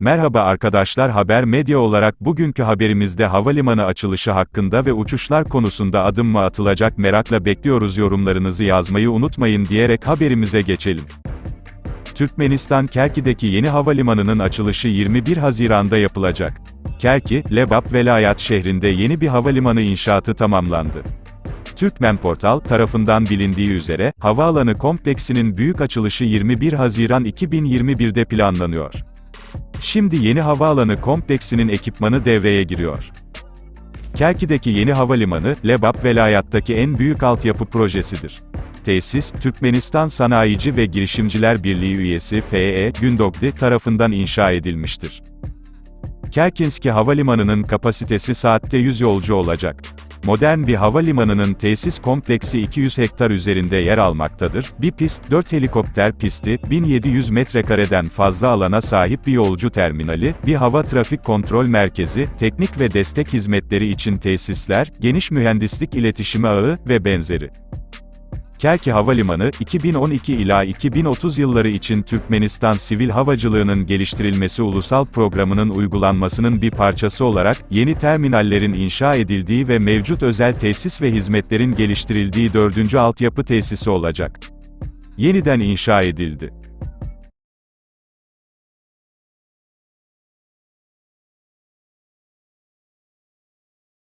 Merhaba arkadaşlar Haber Medya olarak bugünkü haberimizde havalimanı açılışı hakkında ve uçuşlar konusunda adım mı atılacak merakla bekliyoruz yorumlarınızı yazmayı unutmayın diyerek haberimize geçelim. Türkmenistan Kerki'deki yeni havalimanının açılışı 21 Haziran'da yapılacak. Kerki, Lebap Velayat şehrinde yeni bir havalimanı inşaatı tamamlandı. Türkmen Portal tarafından bilindiği üzere, havaalanı kompleksinin büyük açılışı 21 Haziran 2021'de planlanıyor. Şimdi yeni havaalanı kompleksinin ekipmanı devreye giriyor. Kerki'deki yeni havalimanı, Lebap velayattaki en büyük altyapı projesidir. Tesis, Türkmenistan Sanayici ve Girişimciler Birliği üyesi FE Gündogdi tarafından inşa edilmiştir. Kerkinski Havalimanı'nın kapasitesi saatte 100 yolcu olacak. Modern bir havalimanının tesis kompleksi 200 hektar üzerinde yer almaktadır. Bir pist, 4 helikopter pisti, 1700 metrekareden fazla alana sahip bir yolcu terminali, bir hava trafik kontrol merkezi, teknik ve destek hizmetleri için tesisler, geniş mühendislik iletişimi ağı ve benzeri. Kerki Havalimanı, 2012 ila 2030 yılları için Türkmenistan Sivil Havacılığının Geliştirilmesi Ulusal Programı'nın uygulanmasının bir parçası olarak, yeni terminallerin inşa edildiği ve mevcut özel tesis ve hizmetlerin geliştirildiği dördüncü altyapı tesisi olacak. Yeniden inşa edildi.